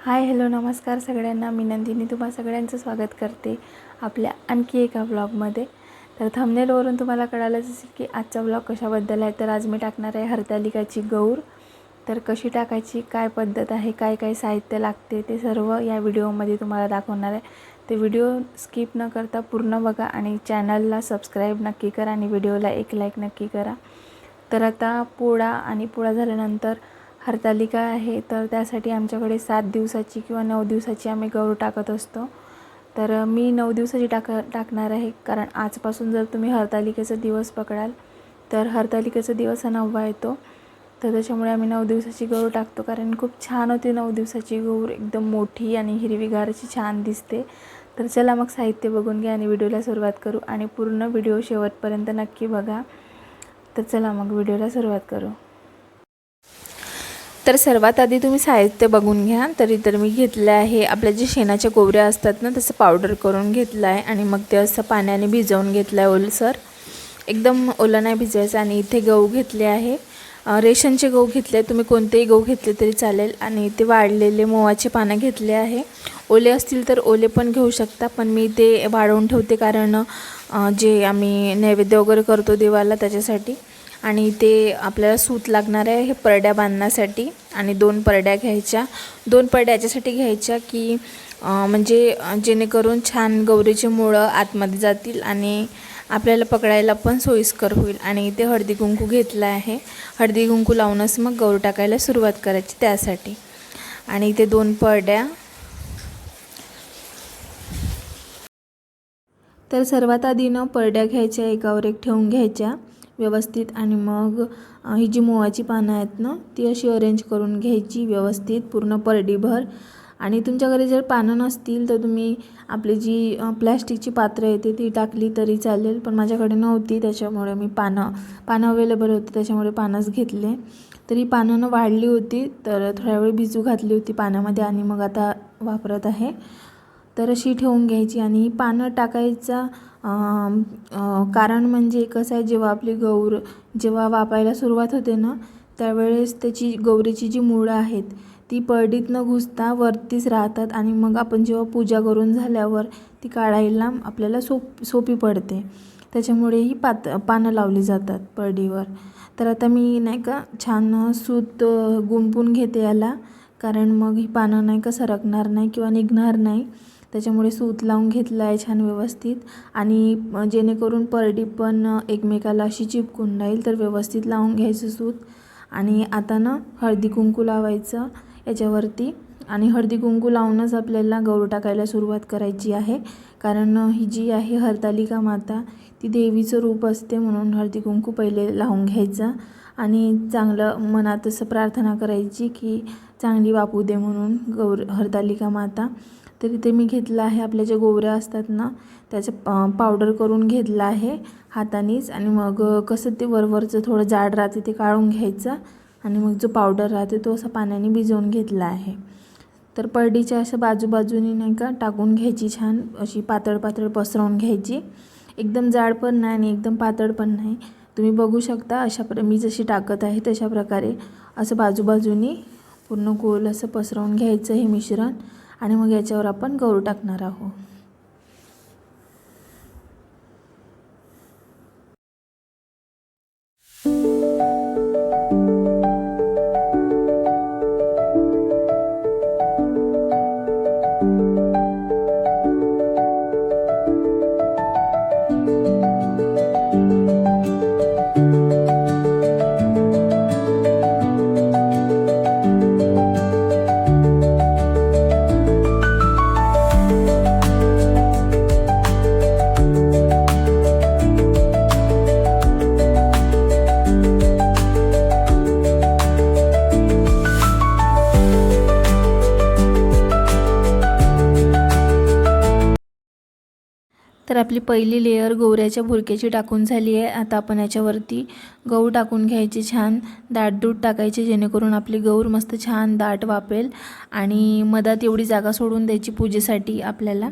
Hi hello नमस्कार सगळ्यांना. मी नंदिनी. तुम्हा सगळ्यांचं स्वागत करते आपल्या आणखी एका ब्लॉगमध्ये तर थंबनेलवरून तुम्हाला कळालंच असेल की आजचा ब्लॉग कशाबद्दल आहे. तर आज मी टाकणार आहे हरतालिकाची गौर. तर कशी टाकायची काय पद्धत आहे काय काय साहित्य लागते ते सर्व या व्हिडिओमध्ये तुम्हाला दाखवणार आहे. ते व्हिडिओ स्किप न करता पूर्ण बघा आणि चॅनलला सबस्क्राईब नक्की करा आणि व्हिडिओला एक लाईक नक्की करा. तर आता पोळा आणि पोळा झाल्यानंतर हरतालिका आहे तर त्यासाठी आमच्याकडे सात दिवसाची किंवा नऊ दिवसाची आम्ही गौर टाकत असतो. तर मी नऊ दिवसाची टाक टाकणार आहे कारण आजपासून जर तुम्ही हरतालिकेचा दिवस पकडाल तर हरतालिकेचा दिवस हा नववा येतो. तर त्याच्यामुळे आम्ही नऊ दिवसाची गौर टाकतो कारण खूप छान होती नऊ दिवसाची गौर एकदम मोठी आणि हिरवीगार अशी छान दिसते. तर चला मग साहित्य बघून घ्या आणि व्हिडिओला सुरुवात करू आणि पूर्ण व्हिडिओ शेवटपर्यंत नक्की बघा. तर चला मग व्हिडिओला सुरुवात करू. तर सर्वात आधी तुम्ही साहित्य बघून घ्या. तरी तर मी घेतलं आहे. आपल्या जे शेणाच्या गोवऱ्या असतात ना तसं पावडर करून घेतलं आहे. आणि मग ते असं पाण्याने भिजवून घेतलं आहे ओलसर. एकदम ओलं नाही भिजायचं आणि इथे गहू घेतले आहे. रेशनचे गहू घेतले तुम्ही कोणतेही गहू घेतले तरी चालेल. आणि ते वाळलेले मोवाचे पानं घेतले आहे. ओले असतील तर ओले पण घेऊ शकता पण मी ते वाळवून ठेवते कारण जे आम्ही नैवेद्य वगैरे करतो देवाला त्याच्यासाठी. आणि ते आपल्याला सूत लागणार आहे हे परड्या बांधण्यासाठी आणि दोन परड्या घ्यायच्या. दोन परड्या याच्यासाठी घ्यायच्या की म्हणजे जेणेकरून छान गौरीचे मुळं आतमध्ये जातील आणि आपल्याला पकडायला पण सोयीस्कर होईल. आणि इथे हळदी कुंकू घेतला आहे. हळदी कुंकू लावूनच मग गौर टाकायला सुरुवात करायची त्यासाठी. आणि इथे दोन परड्या. तर सर्वात आधी न परड्या घ्यायच्या एकावर एक ठेवून घ्यायच्या. व्यवस्थित आणि मग ही जी मोवाची पानं आहेत ना ती अशी अरेंज करून घ्यायची व्यवस्थित पूर्ण परडीभर. आणि तुमच्या घरी जर पानं नसतील तर तुम्ही आपली जी प्लॅस्टिकची पात्रं येते ती टाकली तरी चालेल. पण माझ्याकडे नव्हती त्याच्यामुळे मी पानं पानं अवेलेबल होती त्याच्यामुळे पानंच घेतले. तरी पानं वाढली होती तर थोड्या वेळ भिजू घातली होती पाण्यामध्ये आणि मग आता वापरत आहे. तर अशी ठेवून घ्यायची आणि ही पानं टाकायचा कारण म्हणजे कसं आहे जेव्हा आपली गौर जेव्हा वापायला सुरुवात होते ना त्यावेळेस त्याची गौरीची जी मुळं आहेत ती पडीत न घुसता वरतीच राहतात आणि मग आपण जेव्हा पूजा करून झाल्यावर ती काढायला आपल्याला सोप सोपी पडते. त्याच्यामुळे ही पात पानं लावली जातात परडीवर. तर आता मी नाही का छान सूत गुंपून घेते याला कारण मग ही पानं नाही का सरकणार नाही किंवा निघणार नाही. त्याच्यामुळे सूत लावून घेतलं आहे छान व्यवस्थित. आणि जेणेकरून परडी पण एकमेकाला अशी चिपकून राहील तर व्यवस्थित लावून घ्यायचं सूत. आणि आता ना हळदी कुंकू लावायचं याच्यावरती. आणि हळदी कुंकू लावूनच आपल्याला गौर टाकायला सुरुवात करायची आहे. कारण ही जी आहे हरतालिका माता ती देवीचं रूप असते म्हणून हळदी कुंकू पहिले लावून घ्यायचं. आणि चांगलं मनात असं प्रार्थना करायची की चांगली वापू दे म्हणून गौर हरतालिका माता. तर इथे मी घेतलं आहे. आपल्या ज्या गोवऱ्या असतात ना त्याचं पावडर करून घेतलं आहे हातानेच. आणि मग कसं ते वरवरचं थोडं जाड राहते ते काढून घ्यायचं. आणि मग जो पावडर राहते तो असा पाण्याने भिजवून घेतला आहे. तर परडीच्या अशा बाजूबाजूनी नाही का टाकून घ्यायची छान अशी पातळ पातळ पसरवून घ्यायची. एकदम जाड पण नाही आणि एकदम पातळ पण नाही. तुम्ही बघू शकता अशा प्र मी जशी टाकत आहे तशा प्रकारे असं बाजूबाजूनी पूर्ण गोल असं पसरवून घ्यायचं हे मिश्रण. आणि मग याच्यावर आपण गहू टाकणार आहोत. तर आपली पहिली लेयर गोवऱ्याच्या भुरक्याची टाकून झाली आहे. आता आपण याच्यावरती गहू टाकून घ्यायचे छान. दाट दूध टाकायचे जेणेकरून आपली गौर मस्त छान दाट वापेल आणि मधात एवढी जागा सोडून द्यायची पूजेसाठी आपल्याला.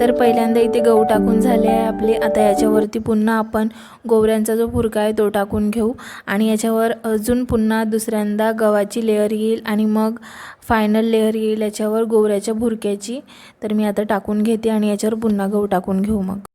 तर पहिल्यांदा इथे गहू टाकून झाले आहे आपले. आता याच्यावरती पुन्हा आपण गोवऱ्यांचा जो फुरका आहे तो टाकून घेऊ. आणि याच्यावर अजून पुन्हा दुसऱ्यांदा गव्हाची लेअर येईल आणि मग फायनल लेअर येईल याच्यावर गोवऱ्याच्या भुरक्याची. तर मी आता टाकून घेते आणि याच्यावर पुन्हा गहू टाकून घेऊ मग.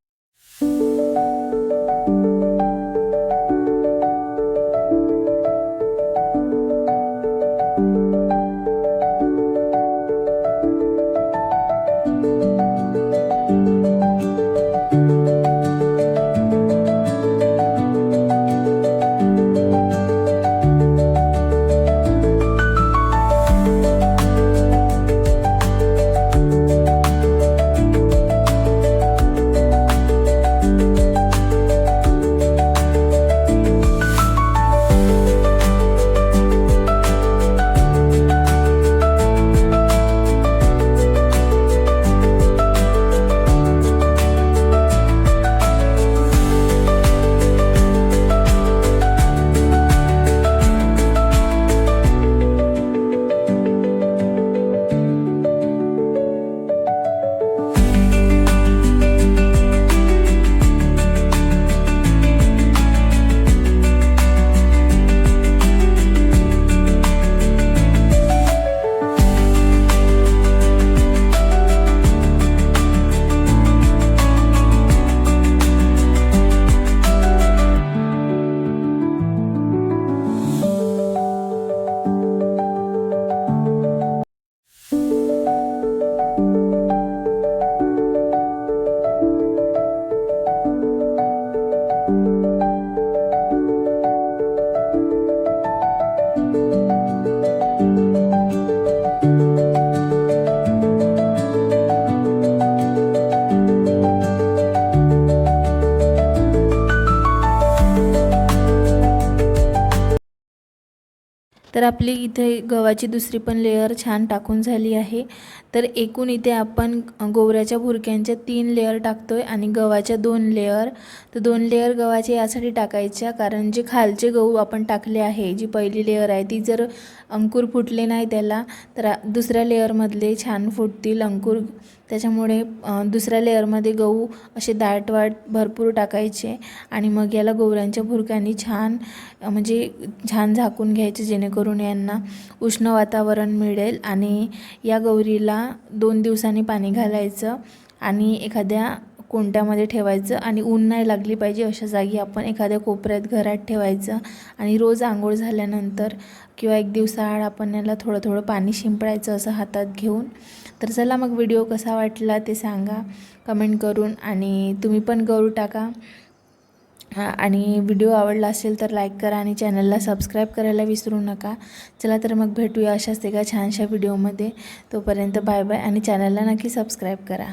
तर आपली इथे गव्हाची दुसरी पण लेअर छान टाकून झाली आहे. तर एकूण इथे आपण गोवऱ्याच्या भुरक्यांच्या तीन लेअर आहे आणि गव्हाच्या दोन लेअर तर दोन लेअर गव्हाचे यासाठी टाकायच्या कारण जे खालचे गहू आपण टाकले आहे जी पहिली लेअर आहे ती जर अंकुर फुटले नाही त्याला तर दुसऱ्या लेअरमधले छान फुटतील अंकुर. त्याच्यामुळे दुसऱ्या लेअरमध्ये गहू असे दाटवाट भरपूर टाकायचे आणि मग याला गोवऱ्यांच्या भुरक्यांनी छान म्हणजे छान झाकून घ्यायचे जेणेकरून यांना उष्ण वातावरण मिळेल आणि या गौरीला दोन दिवसांनी पाणी घालायचं आणि एखाद्या कोणत्यामध्ये ठेवायचं आणि ऊन नाही लागली पाहिजे अशा जागी आपण एखाद्या कोपऱ्यात घरात ठेवायचं आणि रोज आंघोळ झाल्यानंतर किंवा एक दिवसाआड आपण याला थोडं थोडं पाणी शिंपडायचं असं हातात घेऊन. तर चला मग व्हिडिओ कसा वाटला ते सांगा. कमेंट करून आणि तुम्ही पण गौरू टाका. हां आणि व्हिडिओ आवडला असेल तर लाईक करा आणि चॅनलला सबस्क्राईब करायला विसरू नका. चला तर मग भेटूया अशाच एका छानशा व्हिडिओमध्ये तोपर्यंत बाय बाय आणि चॅनलला नक्की सबस्क्राईब करा.